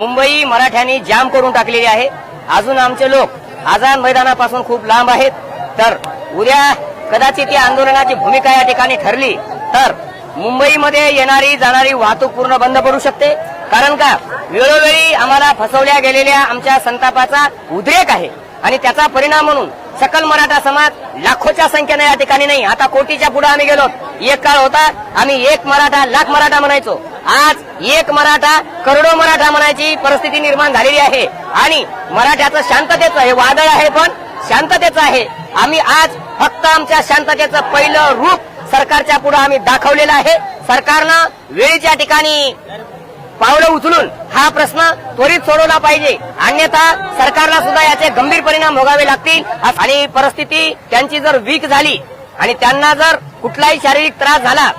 मुंबई मराठ्यांनी जाम करून टाकलेली आहे. अजून आमचे लोक आझाद मैदानापासून खूप लांब आहेत. तर उद्या कदाचित या आंदोलनाची भूमिका या ठिकाणी ठरली तर मुंबईमध्ये येणारी जाणारी वाहतूक पूर्ण बंद पडू शकते. कारण का? वेळोवेळी आम्हाला फसवल्या गेलेल्या आमच्या संतापाचा उद्रेक आहे. आणि त्याचा परिणाम म्हणून सकल मराठा समाज लाखोच्या संख्येने या ठिकाणी नाही. आता कोटीच्या पुढे आम्ही गेलो. एक काळ होता आम्ही एक मराठा लाख मराठा म्हणायचो. आज एक मराठा करोडो मराठा म्हणायची परिस्थिती निर्माण झालेली आहे. आणि मराठ्याचं शांततेचं हे वादळ आहे पण शांततेचं आहे. आम्ही आज फक्त आमच्या शांततेचं पहिलं रूप सरकारच्या पुढे आम्ही दाखवलेलं आहे. सरकारनं वेळीच्या ठिकाणी पावलं उचलून हा प्रश्न त्वरित सोडवला पाहिजे. अन्यथा सरकारला सुद्धा याचे गंभीर परिणाम भोगावे लागतील. आणि परिस्थिती त्यांची जर वीक झाली आणि त्यांना जर कुठलाही शारीरिक त्रास झाला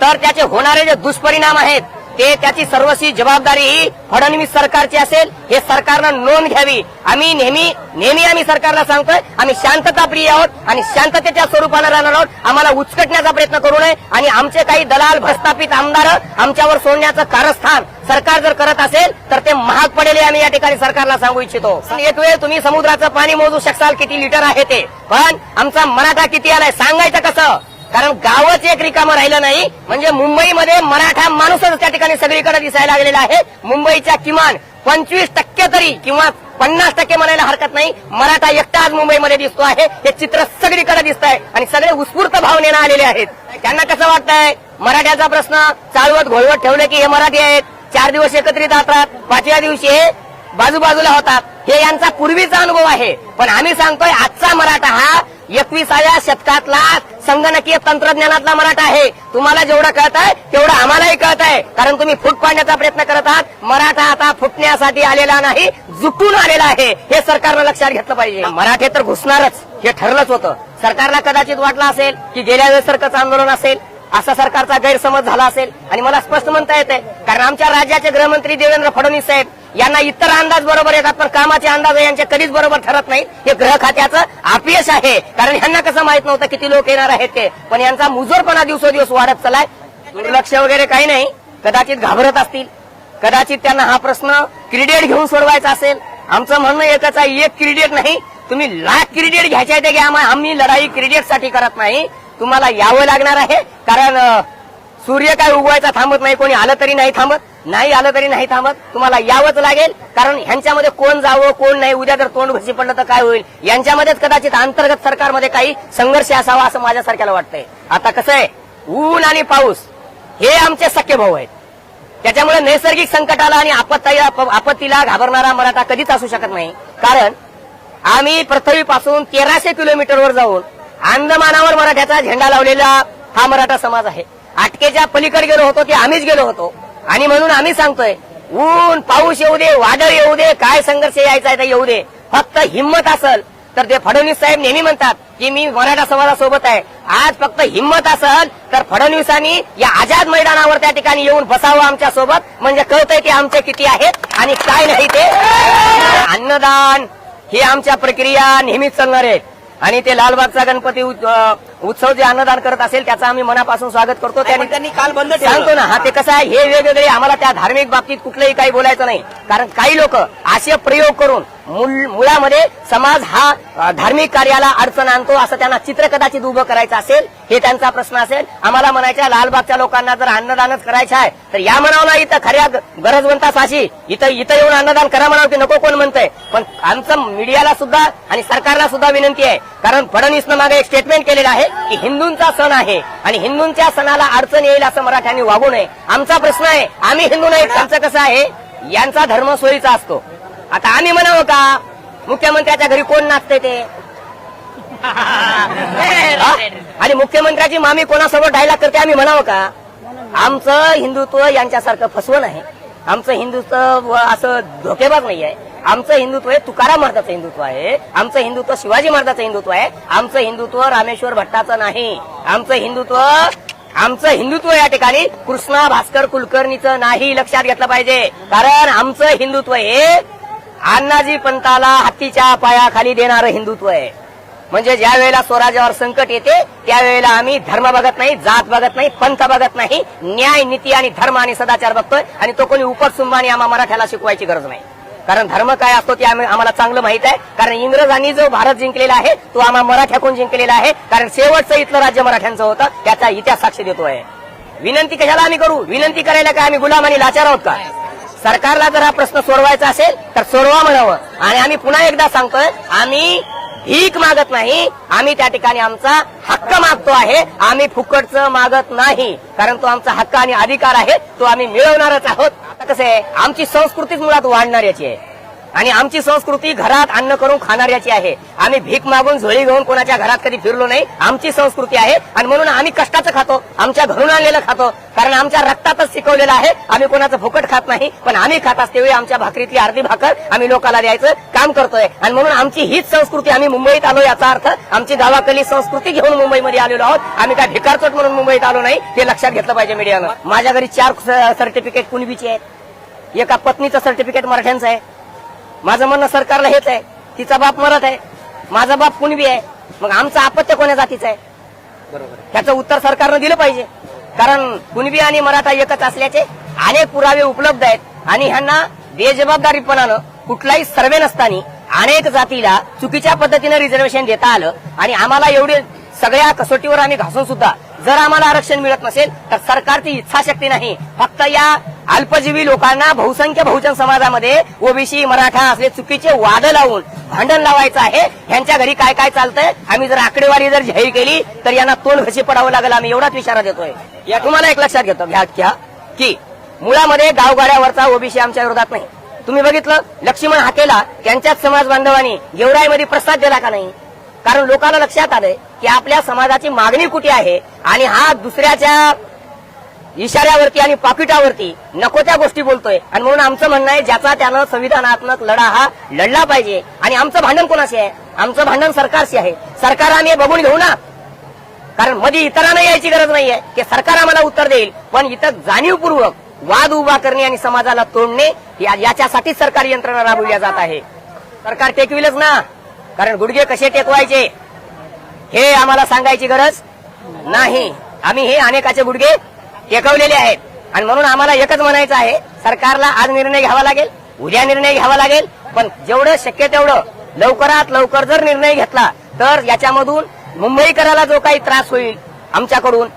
तर त्याचे होणारे जे दुष्परिणाम आहेत ते त्याची सर्वस्वी जबाबदारी ही फडणवीस सरकारची असेल हे सरकारनं नोंद घ्यावी. आम्ही नेहमी नेहमी आम्ही सरकारला सांगतोय आम्ही शांतता प्रिय आहोत आणि शांततेच्या स्वरूपानं राहणार आहोत. आम्हाला उचकटण्याचा प्रयत्न करू नये आणि आमचे काही दलाल भ्रष्टापित आमदार आमच्यावर सोडण्याचं कारस्थान सरकार जर करत असेल तर ते महाग पडेल आम्ही या ठिकाणी सरकारला सांगू इच्छितो. एक वेळ तुम्ही समुद्राचं पाणी मोजू शकाल किती लिटर आहे ते. पण आमचा मराठा किती आलाय सांगायचं कसं? कारण गावच एक रिकामं राहिलं नाही. म्हणजे मुंबईमध्ये मराठा माणूसच त्या ठिकाणी सगळीकडे दिसायला लागलेला आहे. मुंबईच्या किमान पंचवीस टक्के तरी किंवा पन्नास टक्के म्हणायला हरकत नाही. मराठा एकटा आज मुंबईमध्ये दिसतो आहे. हे चित्र सगळीकडे दिसत आहे आणि सगळे उत्स्फूर्त भावनेनं आलेले आहेत. त्यांना कसं वाटतंय? मराठ्याचा प्रश्न चालवत घोळवत ठेवलं की हे मराठी आहेत. चार दिवस एकत्रित राहतात. पाचव्या दिवशी हे बाजूबाजूला होतात. हे यांचा पूर्वीचा अनुभव आहे. पण आम्ही सांगतोय आजचा मराठा हा एकविसाव्या शतकातला संगणकीय तंत्रज्ञानातला मराठा आहे. तुम्हाला जेवढं कळत आहे तेवढं आम्हालाही कळत आहे कारण तुम्ही फूट पाडण्याचा प्रयत्न करत आहात. मराठा आता फुटण्यासाठी आलेला नाही जुटून आलेला आहे. हे सरकारनं लक्षात घेतलं पाहिजे. मराठे तर घुसणारच. हे ठरलंच होतं. सरकारला कदाचित वाटलं असेल की गेल्या वेळेसारखंच आंदोलन असेल. असा सरकारचा गैरसमज झाला असेल आणि मला स्पष्ट म्हणता येते कारण आमच्या राज्याचे गृहमंत्री देवेंद्र फडणवीस साहेब यांना इतर अंदाज बरोबर येतात पण कामाचे अंदाज यांचे कधीच बरोबर ठरत नाही. हे गृह खात्याचं अपयश आहे. कारण यांना कसं माहीत नव्हतं किती लोक येणार आहेत ते. पण यांचा मुजोरपणा दिवसोदिवस वाढत चालाय दुर्लक्ष वगैरे काही नाही. कदाचित घाबरत असतील. कदाचित त्यांना हा प्रश्न क्रिडेट घेऊन सोडवायचा असेल. आमचं म्हणणं एकच आहे एक क्रिडेट नाही. तुम्ही लाख क्रिडेट घ्यायचे आहे ते घ्या आम्ही लढाई क्रिडेटसाठी करत नाही. तुम्हाला यावं लागणार आहे. कारण सूर्य काय उगवायचा थांबत नाही कोणी आलं तरी नाही थांबत. नाही आलं तरी नाही थांबत. तुम्हाला यावंच लागेल. कारण ह्यांच्यामध्ये कोण जावं कोण नाही उद्या जर तोंड घुसी पडलं तर काय होईल? यांच्यामध्येच कदाचित अंतर्गत सरकारमध्ये काही संघर्ष असावा असं माझ्यासारख्याला वाटतंय. आता कसं आहे? ऊन आणि पाऊस हे आमचे सख्य भाऊ आहेत. त्याच्यामुळे नैसर्गिक संकटाला आणि आपत्तीला घाबरणारा मराठा कधीच असू शकत नाही. कारण आम्ही पृथ्वीपासून तेराशे किलोमीटरवर जाऊन अंदमानावर मराठ्याचा झेंडा लावलेला हा मराठा समाज आहे. अटकेच्या पलीकडे गेलो होतो की आम्हीच गेलो होतो. आणि म्हणून आम्ही सांगतोय ऊन पाऊस येऊ दे वादळ येऊ दे काय संघर्ष यायचा आहे येऊ दे. फक्त हिंमत असल तर ते फडणवीस साहेब नेहमी म्हणतात की मी मराठा समाजासोबत आहे. आज फक्त हिंमत असल तर फडणवीसांनी या आझाद मैदानावर त्या ठिकाणी येऊन बसावं आमच्यासोबत म्हणजे कळतंय की आमचे किती आहेत आणि काय नाही ते. अन्नदान ही आमच्या प्रक्रिया नेहमीच चालणार आहे. आणि ते लालबागचा गणपती उत्सव जे अन्नदान करत असेल त्याचं आम्ही मनापासून स्वागत करतो. त्यांनी काल बंद सांगतो ना हा ते कसं आहे हे वेगवेगळे आम्हाला त्या धार्मिक बाबतीत कुठलंही काही बोलायचं नाही. कारण काही लोक असे प्रयोग करून मुळामध्ये समाज हा धार्मिक कार्याला अडचण आणतो असं त्यांना चित्र कदाचित उभं करायचं असेल हे त्यांचा प्रश्न असेल. आम्हाला म्हणायचं लालबागच्या लोकांना जर अन्नदानच करायचं आहे तर या म्हणावं ना इथं खऱ्या गरजवंता साशी इथं इथं येऊन अन्नदान करा म्हणावं की नको कोण म्हणतंय. पण आमचं मीडियाला सुद्धा आणि सरकारला सुद्धा विनंती आहे कारण फडणवीसनं मागे एक स्टेटमेंट केलेलं आहे की हिंदूंचा सण आहे आणि हिंदूंच्या सणाला अडचण येईल असं मराठ्यांनी वागू नये. आमचा प्रश्न आहे आम्ही हिंदू नाही आमचं कसं आहे? यांचा धर्म सोयीचा असतो. आता आम्ही म्हणावं का? मुख्यमंत्र्याच्या घरी कोण नाचते ते? हा? आणि मुख्यमंत्र्याची मामी कोणासोबत डायलॉग करते आम्ही म्हणावं का? आमचं हिंदुत्व यांच्यासारखं फसवं नाही. आमचं हिंदुत्व असं धोकेबाज नाही आहे आमचं हिंदुत्व हे तुकाराम महाराजाचं हिंदुत्व आहे. आमचं हिंदुत्व शिवाजी महाराजाचं हिंदुत्व आहे. आमचं हिंदुत्व रामेश्वर भट्टाचं नाही. आमचं हिंदुत्व आमचं हिंदुत्व या ठिकाणी कृष्णा भास्कर कुलकर्णीचं नाही लक्षात घेतलं पाहिजे. कारण आमचं हिंदुत्व हे अण्णाजी पंताला हत्तीच्या पायाखाली देणारं हिंदुत्व आहे. म्हणजे ज्या वेळेला स्वराज्यावर संकट येते त्यावेळेला आम्ही धर्म बघत नाही जात बघत नाही पंथ बघत नाही न्याय नीती आणि धर्म आणि सदाचार बघतोय आणि तो कोणी उपटसुंबाने आम्हा मराठ्याला शिकवायची गरज नाही. कारण धर्म काय असतो ते आम्ही- आम्हाला चांगलं माहीत आहे. कारण इंग्रजांनी जो भारत जिंकलेला आहे तो आम्हा मराठ्याकडून जिंकलेला आहे. कारण शेवटचं इथलं राज्य मराठ्यांचं होतं त्याचा इतिहास साक्ष आहे विनंती कशाला आम्ही करू? विनंती करायला काय आम्ही गुलाम आणि लाचार आहोत का? सरकारला जर हा प्रश्न सोडवायचा असेल तर सोडवा म्हणावं. आणि आम्ही पुन्हा एकदा सांगतोय आम्ही भीक मागत नाही. आम्ही त्या ठिकाणी आमचा हक्क मागतो आहे. आम्ही फुकटचं मागत नाही. कारण तो आमचा हक्क आणि अधिकार आहे तो आम्ही मिळवणारच आहोत. आता कसं आहे आमची संस्कृतीच मुळात वाढणाऱ्याची आहे. आणि आमची संस्कृती घरात अन्न करून खाणाऱ्याची आहे. आम्ही भीक मागून झोळी घेऊन कोणाच्या घरात कधी फिरलो नाही. आमची संस्कृती आहे. आणि म्हणून आम्ही कष्टाचं खातो. आमच्या घरून आणलेलं खातो. कारण आमच्या रक्तातच शिकवलेलं आहे. आम्ही कोणाचं फुकट खात नाही. पण आम्ही खात असतेवेळी आमच्या भाकरीतली अर्धी भाकर आम्ही लोकांना द्यायचं काम करतोय. आणि म्हणून आमची हीच संस्कृती आम्ही मुंबईत आलो याचा अर्थ आमची गावाकडली संस्कृती घेऊन मुंबईमध्ये आलेलो आहोत. आम्ही काय भिकारचोट म्हणून मुंबईत आलो नाही. हे लक्षात घेतलं पाहिजे मीडियानं. माझ्या घरी चार सर्टिफिकेट कुणबीची आहेत? एका पत्नीचं सर्टिफिकेट मराठ्यांचं आहे. माझं म्हणणं सरकारला हेच आहे. तिचा बाप मरत आहे. माझा बाप कुणबी आहे. मग आमचं अपत्य कोण्या जातीचं आहे? त्याचं उत्तर सरकारनं दिलं पाहिजे. कारण कुणबी आणि मराठा एकच असल्याचे अनेक पुरावे उपलब्ध आहेत. आणि ह्यांना बेजबाबदारीपणानं कुठलाही सर्वे नसताना अनेक जातीला चुकीच्या पद्धतीनं रिझर्वेशन देता आलं. आणि आम्हाला एवढे सगळ्या कसोटीवर आम्ही घासून सुद्धा जर आम्हाला आरक्षण मिळत नसेल तर सरकारची इच्छाशक्ती नाही. फक्त या अल्पजीवी लोकांना बहुसंख्य बहुजन समाजामध्ये ओबीसी मराठा असले चुकीचे वाद लावून भांडण लावायचं आहे. ह्यांच्या घरी काय काय चालतंय? आम्ही जर आकडेवारी जर जाहीर केली तर यांना तोंड घशी पडावं लागेल. आम्ही एवढाच इशारा देतोय. या तुम्हाला एक लक्षात घेतो घ्या घ्या की मुळामध्ये गावगाड्यावरचा ओबीसी आमच्या विरोधात नाही. तुम्ही बघितलं? लक्ष्मण हाकेला त्यांच्याच समाज बांधवांनी गेवराईमध्ये प्रसाद दिला का नाही? कारण लोकांना लक्षात आलंय की आपल्या समाजाची मागणी कुठे आहे? आणि हा दुसऱ्याच्या इशाऱ्यावरती आणि पाकिटावरती नको त्या गोष्टी बोलतोय. आणि म्हणून आमचं म्हणणं आहे ज्याचा त्यानं संविधानात्मक लढा हा लढला पाहिजे. आणि आमचं भांडण कोणाशी आहे? आमचं भांडण सरकारशी आहे. सरकार आम्ही बघून घेऊ ना. कारण मध्ये इतरांना यायची गरज नाहीये की सरकार आम्हाला उत्तर देईल. पण इथं जाणीवपूर्वक वाद उभा करणे आणि समाजाला तोडणे या- याच्यासाठी सरकारी यंत्रणा राबवल्या जात आहे. सरकार टेकविलच ना. कारण गुडघे कसे टेकवायचे? हे आम्हाला सांगायची गरज नाही. आम्ही हे अनेकाचे गुडघे टेकवलेले आहेत. आणि म्हणून आम्हाला एकच म्हणायचं आहे सरकारला आज निर्णय घ्यावा लागेल उद्या निर्णय घ्यावा लागेल पण जेवढं शक्य तेवढं लवकरात लवकर जर निर्णय घेतला तर याच्यामधून मुंबईकराला जो काही त्रास होईल आमच्याकडून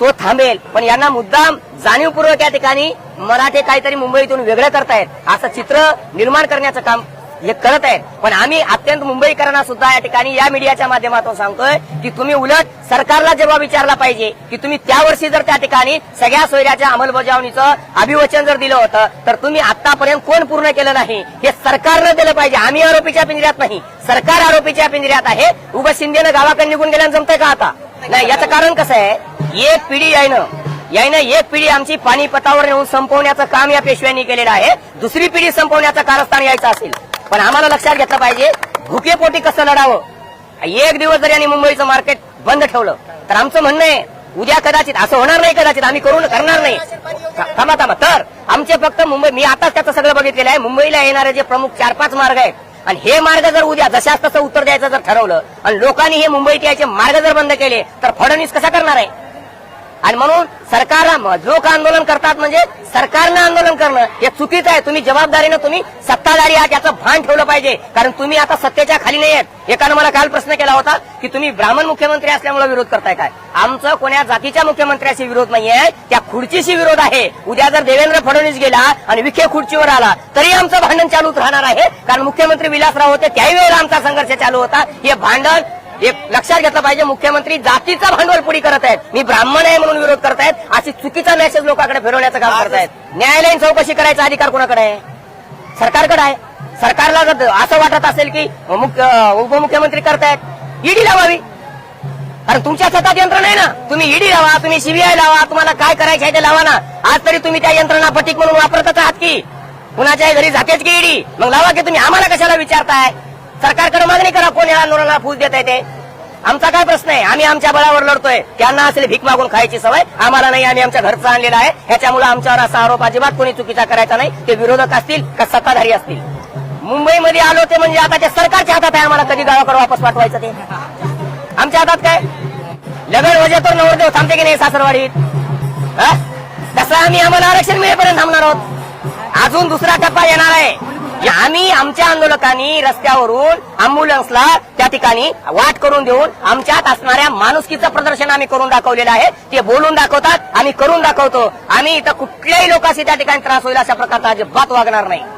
तो थांबेल. पण यांना मुद्दाम जाणीवपूर्वक या ठिकाणी मराठे काहीतरी मुंबईतून वेगळं करतायत असं चित्र निर्माण करण्याचं काम हे करत आहेत पण आम्ही अत्यंत मुंबईकरांना सुद्धा या ठिकाणी या मीडियाच्या माध्यमातून सांगतोय की तुम्ही उलट सरकारला जेव्हा विचारला पाहिजे की तुम्ही त्या वर्षी जर त्या ठिकाणी सगळ्या सोयऱ्याच्या अंमलबजावणीचं अभिवचन जर दिलं होतं तर तुम्ही आतापर्यंत कोण पूर्ण केलं नाही? हे सरकारनं दिलं पाहिजे. आम्ही आरोपीच्या पिंजऱ्यात नाही. सरकार आरोपीच्या पिंजऱ्यात आहे. उगा शिंदेनं गावाकडे निघून गेल्यानं जमतंय का आता? नाही याचं कारण कसं आहे? एक पिढी यायनं यायनं एक पिढी आमची पाणीपतावर नेऊन संपवण्याचं काम या पेशव्यांनी केलेलं आहे. दुसरी पिढी संपवण्याचं कारस्थान यायचं असेल. पण आम्हाला लक्षात घेतलं पाहिजे भुकेपोटी कसं लढावं? एक दिवस जर यांनी मुंबईचं मार्केट बंद ठेवलं तर आमचं म्हणणं आहे उद्या कदाचित असं होणार नाही कदाचित आम्ही करून करणार नाही. थांबा थांबा. तर आमचे फक्त मुंबई मी आताच त्याचं सगळं बघितलेलं आहे. मुंबईला येणारे जे प्रमुख चार पाच मार्ग आहेत आणि हे मार्ग जर उद्या जशाच तसं उत्तर द्यायचं जर ठरवलं आणि लोकांनी हे मुंबईत यायचे मार्ग जर बंद केले तर फडणवीस कसा करणार आहे? आणि म्हणून सरकारला लोक आंदोलन करतात म्हणजे सरकारनं आंदोलन करणं हे चुकीचं आहे. तुम्ही जबाबदारीनं तुम्ही सत्ताधारी आहात याचं भान ठेवलं पाहिजे. कारण तुम्ही आता सत्तेच्या खाली नाही आहेत. एकानं मला काल प्रश्न केला होता की तुम्ही ब्राह्मण मुख्यमंत्री असल्यामुळे विरोध करताय काय? आमचं कोण्या जातीच्या मुख्यमंत्र्याशी विरोध नाहीये. त्या खुर्चीशी विरोध आहे. उद्या जर देवेंद्र फडणवीस गेला आणि विखे खुर्चीवर आला तरी आमचं भांडण चालूच राहणार आहे. कारण मुख्यमंत्री विलासराव होते त्याही वेळेला आमचा संघर्ष चालू होता. हे भांडण एक लक्षात घेतलं पाहिजे मुख्यमंत्री जातीचा भांडवल पुढी करत आहेत. मी ब्राह्मण आहे म्हणून विरोध करतायत अशी चुकीचा मेसेज लोकांकडे फिरवण्याचं काम करतायत न्यायालयीन चौकशी करायचा अधिकार कोणाकडे आहे? सरकारकडे आहे. सरकारला जर असं वाटत असेल की मुख्य उपमुख्यमंत्री करतायत ईडी लावावी. कारण तुमच्या स्वतः यंत्रणा आहे ना. तुम्ही ईडी लावा तुम्ही सीबीआय लावा तुम्हाला काय करायचं आहे ते लावा ना. आज तरी तुम्ही त्या यंत्रणा पटीक म्हणून वापरतच आहात की. कुणाच्या घरी जातेच की ईडी मग लावा की तुम्ही. आम्हाला कशाला विचारताय? सरकारकडे मागणी करा कोण या आंदोलनाला फूस देत आहे ते. आमचा काय प्रश्न आहे? आम्ही आमच्या बळावर लढतोय. त्यांना असेल भीक मागून खायची सवय. आम्हाला नाही आम्ही आमच्या घरचं आणलेला आहे. ह्याच्यामुळे आमच्यावर असा आरोप अजिबात कोणी चुकीचा करायचा नाही. ते विरोधक असतील का सत्ताधारी असतील? मुंबईमध्ये आलो ते म्हणजे आता त्या सरकारच्या हातात आहे आम्हाला. कधी गावाकडे वापस पाठवायचं ते? आमच्या हातात काय? लगड वजे तर नवरदेव थांबते की नाही सासरवाडीत? हा? तसं आम्ही आम्हाला आरक्षण मिळेपर्यंत थांबणार आहोत. अजून दुसरा टप्पा येणार आहे. आम्ही आमच्या आंदोलकांनी रस्त्यावरून अम्ब्युलन्सला त्या ठिकाणी वाट करून देऊन आमच्यात असणाऱ्या माणुसकीचं प्रदर्शन आम्ही करून दाखवलेलं आहे. ते बोलून दाखवतात आम्ही करून दाखवतो. आम्ही इथं कुठल्याही लोकांशी त्या ठिकाणी त्रास होईल अशा प्रकारचा अजिबात वागणार नाही.